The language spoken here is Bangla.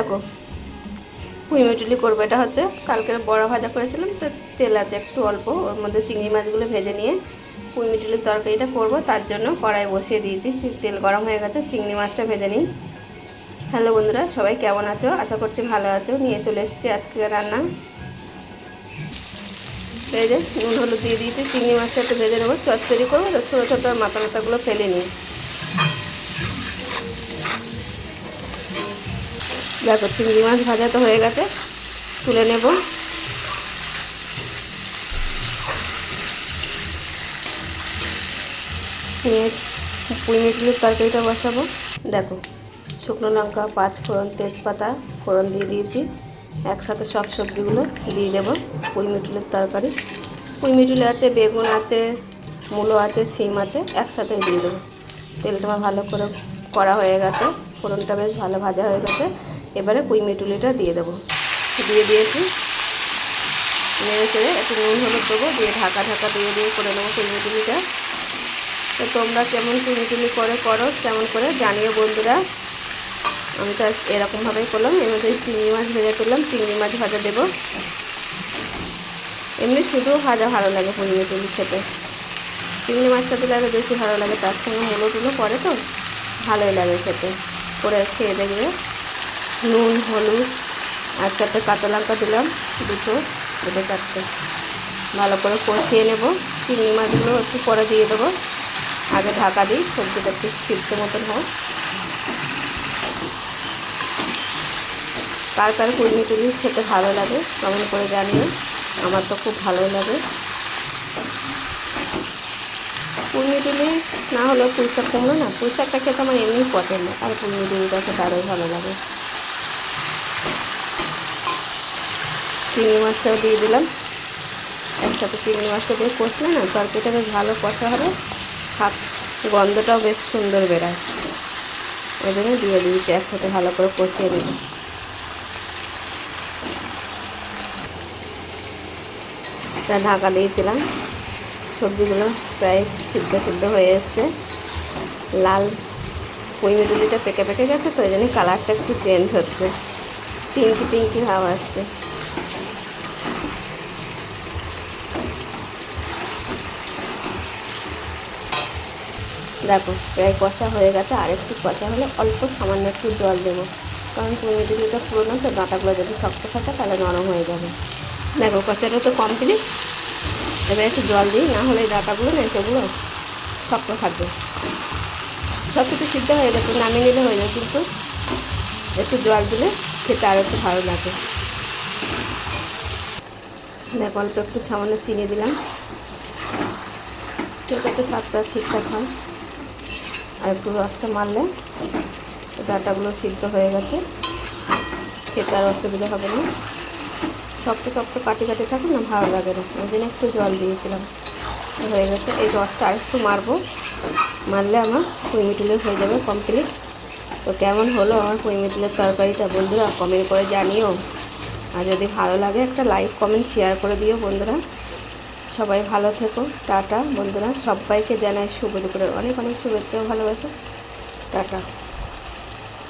দেখো। পুঁইমিটুলি করব এটা হচ্ছে, কালকের বড়া ভাজা করেছিলাম, তো তেল আছে একটু অল্প, ওর মধ্যে চিংড়ি মাছগুলো ভেজে নিয়ে পুঁইমিটুলির তরকারিটা করব, তার জন্য কড়াই বসিয়ে দিয়েছি তেল গরম হয়ে গেছে, চিংড়ি মাছটা ভেজে নিই। হ্যালো বন্ধুরা, সবাই কেমন আছো? আশা করছি ভালো আছো। নিয়ে চলে এসেছি আজকে রান্না। যে নুন হলুদ দিয়ে দিয়েছি, চিংড়ি মাছটা একটু ভেজে নেব, চচ্চড়ি করব, তো ছোটো ছোটো মাথা মাথাগুলো ফেলে নিই। দেখো, চিংড়ি মাছ ভাজা তো হয়ে গেছে, তুলে নেব। নিয়ে পুঁই মিটলির তরকারিটা বসাবো। দেখো, শুকনো লঙ্কা, পাঁচ ফোড়ন, তেজপাতা, ফোড়ন দিয়ে দিয়েছি। একসাথে সব সবজিগুলো দিয়ে দেবো কুড়ি মিটুলের তরকারি। কুড়ি মিটুলি আছে, বেগুন আছে, মূলো আছে সিম আছে, একসাথে দিয়ে দেবো। তেলটা আমার ভালো করে করা হয়ে গেছে, ফোড়নটা বেশ ভালো ভাজা হয়ে গেছে। এবারে পুঁই মেটুলিটা দিয়ে দেবো। দিয়ে দিয়েছি। নেড়ে চেড়ে একটু নুন হলুদ দেবো, দিয়ে ঢাকা ঢাকা দিয়ে দিয়ে করে নেব পুঁই মিটুলিটা। তো তোমরা কেমন চুনি করে করো, কেমন করে জানিও বন্ধুরা। আমি তো এরকমভাবেই করলাম এর মধ্যে চিংড়ি মাছ ভেজে তুললাম চিংড়ি মাছ ভাজা দেবো। এমনি শুধু ভাজা ভালো লাগে পনির তুলি খেতে। চিংড়ি মাছটা দিলে আরও বেশি ভালো লাগে, তার সঙ্গে মুলো টুলো পরে তো, ভালোই লাগে খেতে। করে খেয়ে দেখবে। নুন, হলুদ আর চারটে কাঁচা লঙ্কা দিলাম, দুটো দুটো চারটে। ভালো করে কষিয়ে নেব। চিংড়ি মাছগুলো একটু পরে দিয়ে দেবো। আগে ঢাকা দিই, সবজিটা একটু সিদ্ধ মতন হোক। কার কার কুড়মি টুড়ি খেতে ভালো লাগে কমেন্ট করে জানিও। আমার তো খুব ভালোই লাগে। কুড়মি টুলি না হলেও পুঁই শাক কুমড়ো না পুঁই শাকটা খেতে আমার এমনি পছন্দ, আর কুড়মি টুলিটা খেতে আরও ভালো লাগে। চিংড়ি মাছটাও দিয়ে দিলাম। একসাথে চিংড়ি মাছটা দিয়ে কষলে না, তরকারিটা বেশ ভালো কষা হবে। স্বাদ, গন্ধটাও বেশ সুন্দর বেরায়। ওই জন্য দিয়ে দিয়েছি, একসাথে ভালো করে কষিয়ে নেব। ঢাকা দিয়েছিলাম। সবজিগুলো প্রায় সিদ্ধ সিদ্ধ হয়ে এসছে। লাল পুঁইমিটুলিটা পেকে পেকে গেছে, তো ওই জন্য কালারটা একটু চেঞ্জ হচ্ছে। পিঙ্কি পিঙ্কি ভাব আসছে দেখো, প্রায় কষা হয়ে গেছে, আর একটু কষা হলে অল্প সামান্য একটু জল দেবো। কারণ পুঁইমিটুলিটা পুরোনো তো ডাঁটাগুলো যদি শক্ত থাকে, তাহলে নরম হয়ে যাবে। দেখো, কষাটা তো কমপ্লিট এবার একটু জল দিই, না হলে ডাঁটাগুলো না সেগুলো শক্ত থাকবে। সব কিছু সিদ্ধ হয়ে গেছে, নামিয়ে নিলে হয়ে যাবে কিন্তু একটু জল দিলে খেতে আরও একটু ভালো লাগে। দেখ অল্প একটু সামান্য চিনি দিলাম। একটু স্বাদটা ঠিকঠাক হয়। আর একটু রসটা মারলে ডাটাগুলো সিদ্ধ হয়ে গেছে। খেতে আর অসুবিধা হবে না। শক্ত শক্ত কাটি কাটি থাকে না, ভালো লাগে না। ওই জন্য একটু জল দিয়েছিলাম। হয়ে গেছে। এই রসটা আর একটু মারবো। মারলে আমার কুইমিটুলের হয়ে যাবে কমপ্লিট তো কেমন হলো আমার কুইমিটুলের তরকারিটা? বন্ধুরা কমেন্ট করে জানিও। আর যদি ভালো লাগে একটা লাইক কমেন্ট শেয়ার করে দিও বন্ধুরা। সবাই ভালো থেকো। টাটা বন্ধুরা। সবাইকে জানাই শুভ দুপুরের অনেক অনেক শুভেচ্ছা ভালোবাসা। টাটা।